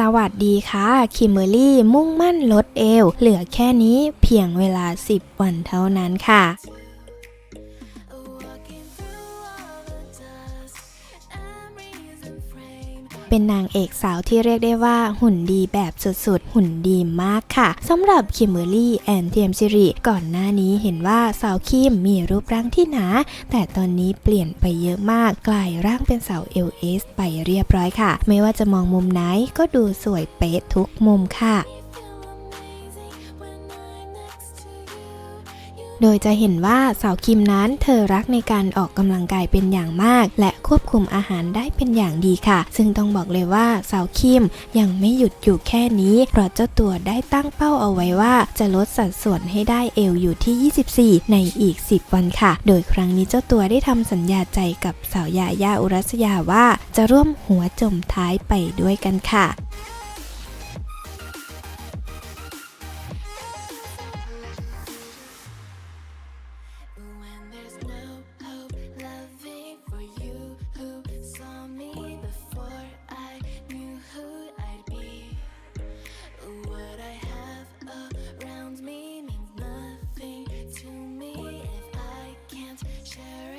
สวัสดีค่ะคิมเบอรรี่มุ่งมั่นลดเอว เหลือแค่นี้เพียงเวลา 10 วันเท่านั้นค่ะ เป็นนางเอกสาวที่เรียกได้ว่าหุ่นดีแบบสุดๆ หุ่นดีมากค่ะสำหรับคิมเบอรรี่แอนเทียมซิริก่อนหน้านี้เห็นว่าสาวคิมมีรูปร่างที่หนา แต่ตอนนี้เปลี่ยนไปเยอะมาก กลายร่างเป็นสาวเอลเอสไปเรียบร้อยค่ะ ไม่ว่าจะมองมุมไหนก็ดูสวยเป๊ะทุกมุมค่ะ โดยจะเห็นว่าสาวคิมนั้นเธอรักในการออกกำลังกายเป็นอย่างมาก และควบคุมอาหารได้เป็นอย่างดีค่ะ ซึ่งต้องบอกเลยว่าสาวคิมยังไม่หยุดอยู่แค่นี้ เพราะเจ้าตัวได้ตั้งเป้าเอาไว้ว่า จะลดสัดส่วนให้ได้เอวอยู่ที่ 24 ในอีก 10 วันค่ะ โดยครั้งนี้เจ้าตัวได้ทำสัญญาใจกับสาวยายาอุรัสยาว่า จะร่วมหัวจมท้ายไปด้วยกันค่ะ there's no hope loving for you who saw me before I knew who I'd be. What I have around me means nothing to me if I can't share.